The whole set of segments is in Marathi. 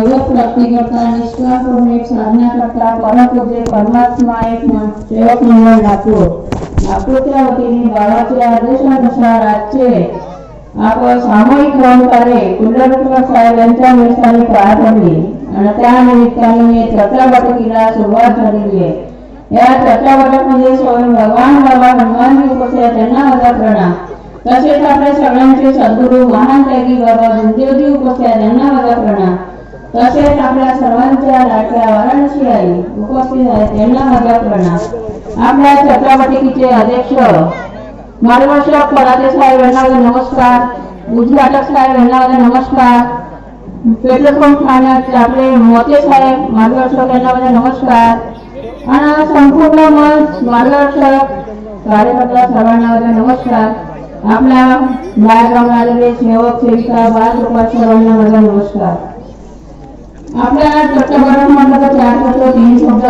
करता निष्काम एक साधना करता परमपूज्य परमात्मा एक मन- सेवक मंडळ नागपूर नागपूरच्या वतीने बाबाच्या आदेशानुसार आजचे आपण सामूहिक ग्रंथालय कुंडलकर साहेब यांच्या निमित्ताने पार पडली आणि त्या निमित्ताने चर्चा बैठकीला सुरुवात झालेली आहे या चर्चा बैठकमध्ये स्वयं भगवान बाबा हनुमानजी उपस्थित त्यांना माझा प्रणाम तसेच आपल्या सगळ्यांचे सद्गुरू महान त्यागी बाबा गुरुदेवजी उपस्थित त्यांना माझा प्रणाम. तसेच आपल्या सर्वांच्या लाडक्या वाराणसी आई उपस्थित आहेत त्यांना माझा प्रणाम. आपल्या छत्रपतीचे अध्यक्ष मार्गदर्शक पराते साहेब यांना नमस्कार उद्घाटक साहेब यांना नमस्कार पेट्रोल पंप ठाण्याचे आपले मोते साहेब मार्गदर्शक यांना नमस्कार. आणि संपूर्ण मंच मार्गदर्शक कार्यकर्ता सर्वांना नमस्कार. आपल्या बाहेरगावून आलेले सेवक सेविका बाळकृपा सर्वांना माझा नमस्कार. आपल्या चट्टभरण मंडळाचा चार शब्द तीन शब्द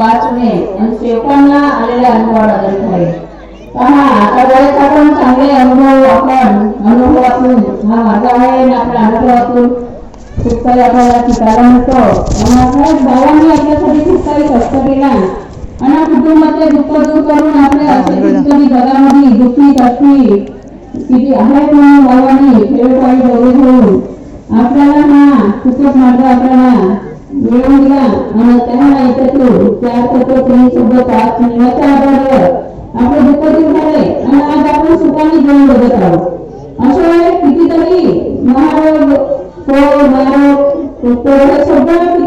वाचणे आणि सेवकांना आलेला अनुभव आधारित आहे. पहा आता बरेच आपण चांगले अनुभव आपण अनुभवातून हा मार्ग आहे आणि आपल्या अनुभवातून खूप काही आपल्याला शिकायला मिळतो. आणि आपल्या भावांनी आपल्यासाठी खूप काही कष्ट केला. आणि कुटुंबातले दुःख दूर करून आपल्या असे जगामध्ये दुःखी कष्टी किती आहेत म्हणून भावांनी खेळपाळी डोळे हा खूपच मार्ग आपल्याला मिळवून दिला आणि त्याला याच्यातून चार तत्व तीन शब्द पाच नियमाच्या आधारावर आपले दुःख दूर झाले आणि आज आपण सुखाने जीवन जगत आहोत अशा कितीतरी महारोग पोर महारोग पोर सगळं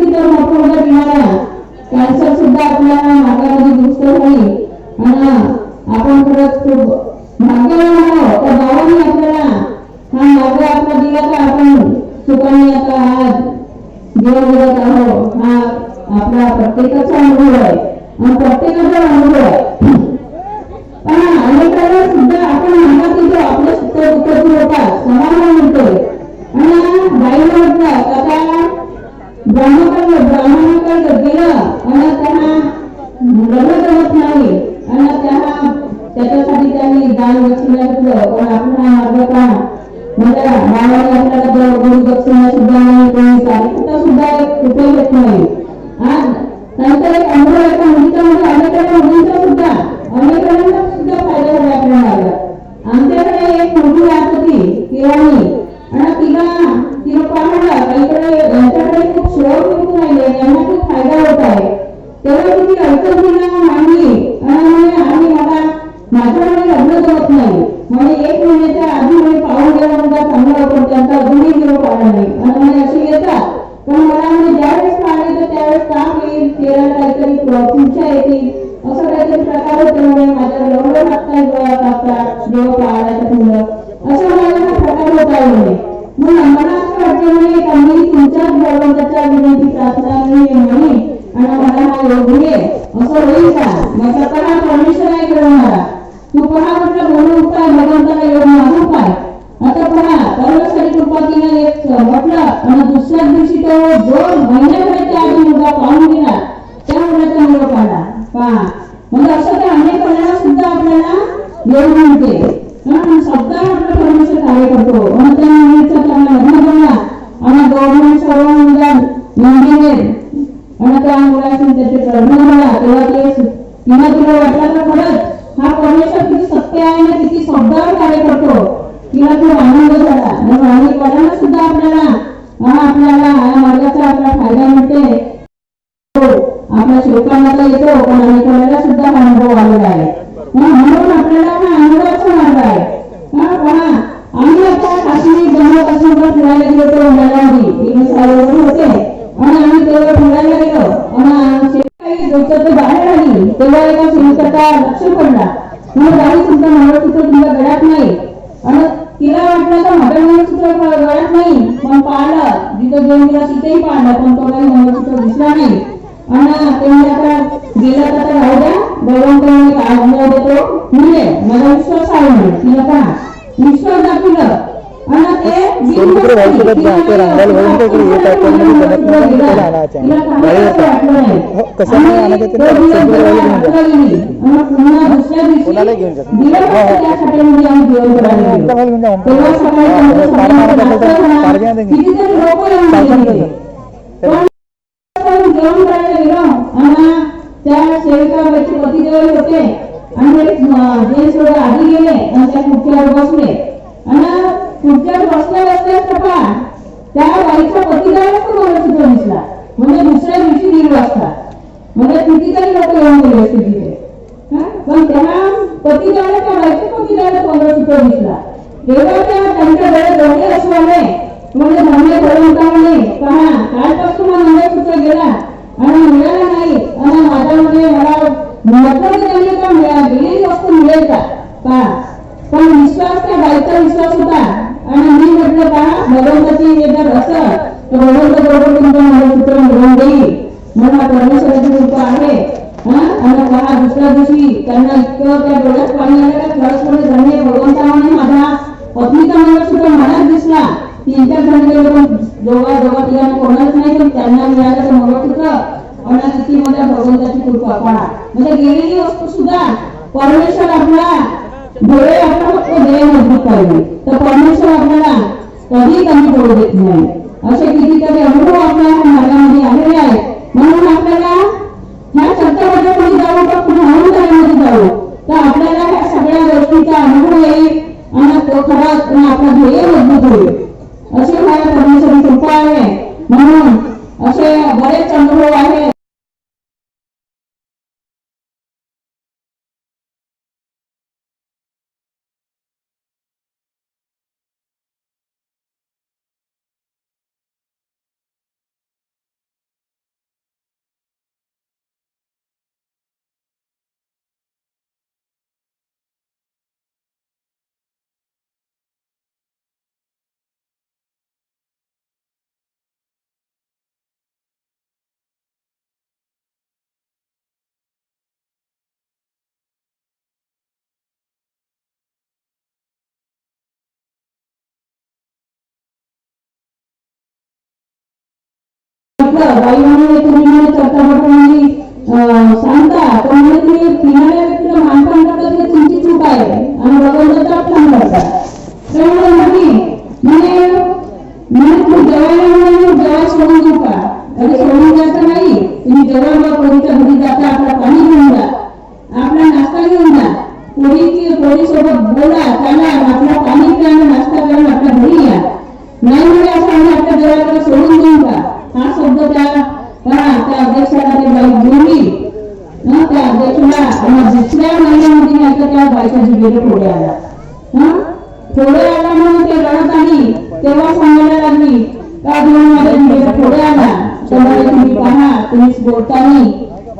आपला प्रत्येकाचा अनुभव आहे. आणि प्रत्येकाचा अनुभव आहे. पण अनेकांना सुद्धा आपण म्हणतात की जो आपल्या सुख दुःखाची होतात. समाधान मिळतोय आणि बाई म्हणतात आता ब्राह्मणाकडे ब्राह्मणाकडे गेलं आणि त्यांना लग्न करत नाही आणि त्यांना त्याच्यासाठी त्यांनी दान दक्षिणा घेतलं पण आपण हा मार्ग का म्हणजे बाबाने आपल्याला गुरु दक्षिणा सुद्धा नाही कोणी कार्यकर्ता सुद्धा एक उपयोग येत नाही. पुढच्या येतील असं काहीतरी प्रकार होतो म्हणे माझ्या एवढं लागतात डोळा कापतात डोळं पाहायला मुलं असं माझा प्रकार होता आहे मग आम्हाला असं वाटतं म्हणजे का तुमच्याच भगवंताच्या विनंती प्रार्थना मी म्हणे. आणि मला हा योग घे. असं होईल का? मग स्वतः परमेश्वर आहे करणारा तू पहा म्हटलं बोलू उपाय भगवंताला योग माझा उपाय. आता पहा परमेश्वरी कृपा तिने एक म्हटलं आणि दुसऱ्या दिवशी तो दोन आणि त्या मुलाची त्याचे लग्न झाला तेव्हा ते तिला तिला वाटलं का सुनीताचा लक्ष पडला म्हणून काही सुद्धा मंगळसूत्र तुमच्या गळ्यात नाही. आणि तिला वाटलं तर माझं मंगळसूत्र गळ्यात नाही. पण पाहिलं जिथं दोन दिवस तिथेही पाहिलं पण तो काही मंगळसूत्र दिसला नाही. आणि ते म्हणजे आता गेलं तर राहू द्या. भगवंताने काय देतो म्हणजे माझा विश्वास आहे तिला पहा विश्वास दाखवलं. आणि ते सोनपुत्र भाऊसोबत जाते रंगाल भरून ते येत आहे पण मध्ये जमत नाही त्याला आणायचं आहे. गाडी. हो, कसं नाही आणायचं ते. कोणाला घेऊन जा. एकदा भाऊ घेऊन जा. तेव्हा सकाळी हा, त्यांचं कार मारत असेल तर सगळं कार घ्या देंगे. कितीतरी लोकं येऊन चालतं गेले. ना. पण जेवण करायला गेलो आणि त्या सेविकाबाईचे पती जेवण होते आणि ते जेंट्स लोक आधी गेले आणि त्या खुर्चीवर बसले आणि खुर्चीवर बसल्या बसल्याच पप्पा त्या बाईच्या पतीला तो मंगळसूत्र दिसला म्हणजे दुसऱ्या दिवशी दीड वाजता म्हणजे कितीतरी लोक येऊन गेले असते तिथे हा? पण त्या पतीला त्या बाईच्या पतीला मंगळसूत्र दिसला तेव्हा त्या त्यांच्या डोळे डोळे असू आले म्हणजे धन्य भगवंता म्हणे पहा कालपासून हा मंगळसूत्र गेला आणि मिळाला नाही आणि माझ्यामध्ये मला म्हटलं की त्यांनी का मिळा गेलेली वस्तू मिळेल का पहा पण विश्वास त्या बाईचा विश्वास होता आणि मी म्हटलं पहा भगवंताची जर असं तर भगवंत बरोबर तुमचं मंगळसूत्र मिळवून देईल मला परमेश्वराची कृपा आहे हा? आणि पहा दुसऱ्या त्यांना इतकं त्या डोळ्यात पाणी आलं का? खरंच म्हणजे धन्य भगवंता म्हणे माझा पत्नीचा मंगळसूत्र मलाच दिसला. त्यांच्या चार जण गेले पण दोघा दोघा तिघांना कोणालाच नाही पण त्यांना मिळालं ते मंगळसूत्र आणि किती मोठ्या भगवंताची कृपा पहा म्हणजे गेलेली वस्तू सुद्धा परमेश्वर आपला डोळे आपण फक्त देव मजबूत पाहिजे तर परमेश्वर आपल्याला कधी कमी पडू देत नाही. असे कितीतरी अनुभव आपल्याला आणि तो खरा म्हटलं बाई म्हणे तुम्ही म्हणे चर्चा म्हणजे सांगता पण म्हणे तुम्ही पिणाऱ्या व्यक्तीला मानपान करता ते तुमची चूक आहे. आणि भगवंताचा अपमान करता. त्यामुळे म्हणे म्हणे म्हणे तू जेवायला म्हणे मी जेवाय सोडून देऊ का? सोडून द्यायचं नाही. तुम्ही जेव्हा घरी जाता आपला पाणी घेऊन जा. आपला नाश्ता घेऊन जा. सोबत बोला चाला आपला पाणी प्या नाश्ता करून आपल्या घरी या नाही म्हणजे असं आम्ही आपल्या देवाला सोडून देऊ का हा शब्द त्या पहा त्या अध्यक्षाला ते बाई बोलली हं, त्या अध्यक्षाला आणि दुसऱ्या महिन्यामध्ये नाही का त्या बाईच्या जिभेला फोडे आला हं? फोडे आला म्हणून ते रडत आली तेव्हा सांगायला लागली का तुम्ही माझ्या फोडे आला? तर तुम्ही पहा तुम्ही बोलतानी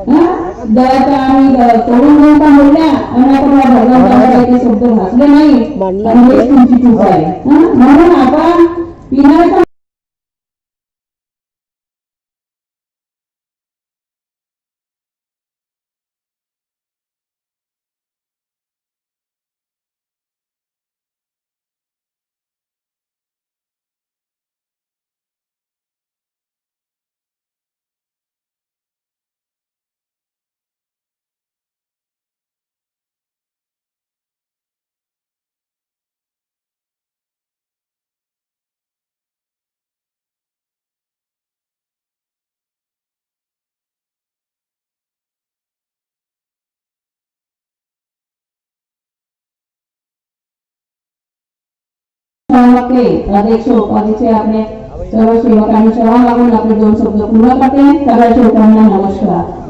हं? दयाचा आम्ही बोलल्या आणि आपण या भगवंताला ते शब्द भासले नाही. आणि हेच तुमची चूक आहे? म्हणून के अध्यक्ष उपाध्यक्ष आपले सर्व सेवकांनी सेवा लागून आपले दोन शब्द पूर्ण करते सगळ्या सेवकांना नमस्कार